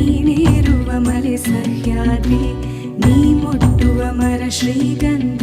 ನೀನೇರುವ ಮಲೆ ಸಹ್ಯಾದ್ರಿ ನೀ ಮುಟ್ಟುವ ಮರ ಶ್ರೀಗಂಧ